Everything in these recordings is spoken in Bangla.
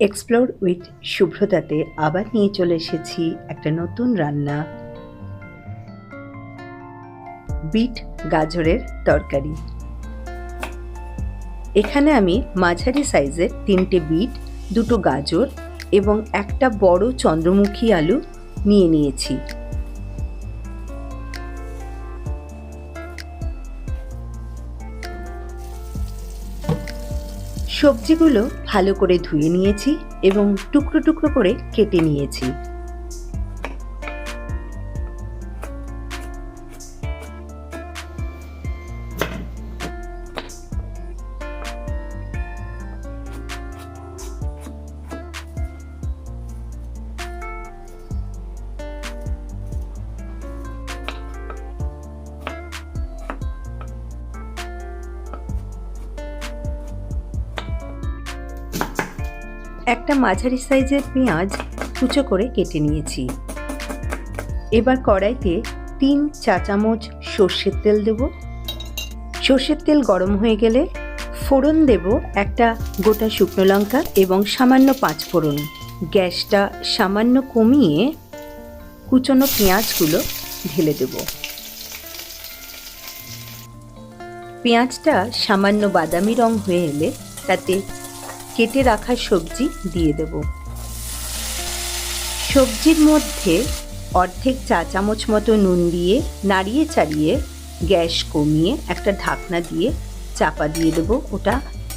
এক্সপ্লোর উইথ শুভ্রতাতে আবার নিয়ে চলে এসেছি একটা নতুন রান্না। বিট গাজরের তরকারি। এখানে আমি মাঝারি সাইজের তিনটে বিট, দুটো গাজর এবং একটা বড় চন্দ্রমুখী আলু নিয়ে নিয়েছি। সবজিগুলো ভালো করে ধুয়ে নিয়েছি এবং টুকরো টুকরো করে কেটে নিয়েছি। একটা মাঝারি সাইজের পেঁয়াজ কুচো করে কেটে নিয়েছি। এবার কড়াইতে তিন চা চামচ সর্ষের তেল দেব। সর্ষের তেল গরম হয়ে গেলে ফোড়ন দেব একটা গোটা শুকনো লঙ্কা এবং সামান্য পাঁচ ফোড়ন। গ্যাসটা সামান্য কমিয়ে কুচনো পেঁয়াজগুলো ঢেলে দেব। পেঁয়াজটা সামান্য বাদামি রং হয়ে এলে তাতে কেটে রাখা সবজি দিয়ে দেব। সবজির মধ্যে অর্ধেক চা চামচ মতো নুন দিয়ে নাড়িয়ে চাড়িয়ে গ্যাস কমিয়ে একটা ঢাকনা দিয়ে চাপা দিয়ে দেব ওটা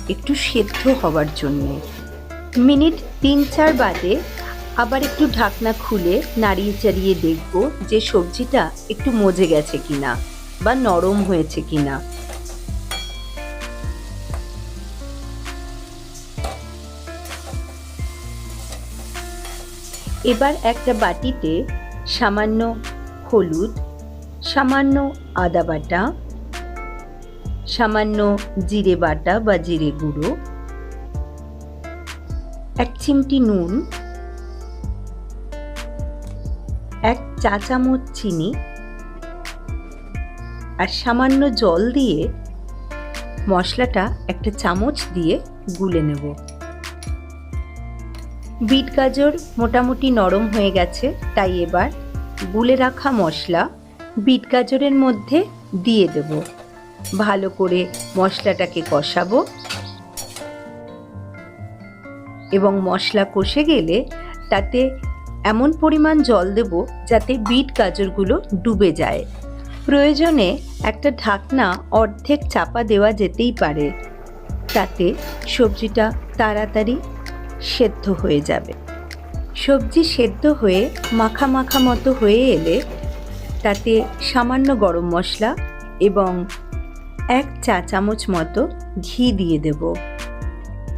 একটু সেদ্ধ হওয়ার জন্যে। মিনিট তিন চার বাদে আবার একটু ঢাকনা খুলে নাড়িয়ে চাড়িয়ে দেখব যে সবজিটা একটু মজে গেছে কিনা বা নরম হয়েছে কিনা। এবার একটা বাটিতে সামান্য হলুদ, সামান্য আদা বাটা, সামান্য জিরে বাটা বা জিরে গুঁড়ো, এক চিমটি নুন, এক চা চামচ চিনি আর সামান্য জল দিয়ে মশলাটা একটা চামচ দিয়ে গুলে নেব। বিট গাজর মোটামুটি নরম হয়ে গেছে, তাই এবার গুলে রাখা মশলা বিট গাজরের মধ্যে দিয়ে দেব। ভালো করে মশলাটাকে কষাবো। এবং মশলা কষে গেলে তাতে এমন পরিমাণ জল দেব যাতে বিট গাজরগুলো ডুবে যায়। প্রয়োজনে একটা ঢাকনা অর্ধেক চাপা দেওয়া যেতেই পারে। তাতে সবজিটা তাড়াতাড়ি সেদ্ধ হয়ে যাবে। সবজি সেদ্ধ হয়ে মাখা মাখা মতো হয়ে এলে তাতে সামান্য গরম মশলা এবং এক চা চামচ মতো ঘি দিয়ে দেব।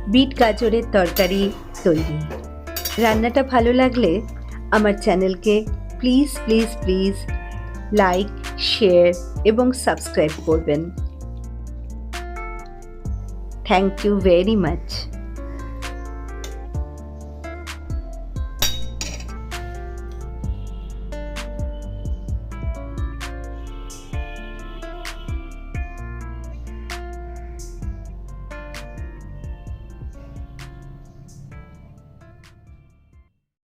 বিট গাজরের তরকারি তৈরি। রান্নাটা ভালো লাগলে আমার চ্যানেলকে please please please like, share এবং সাবস্ক্রাইব করবেন। Thank you very much.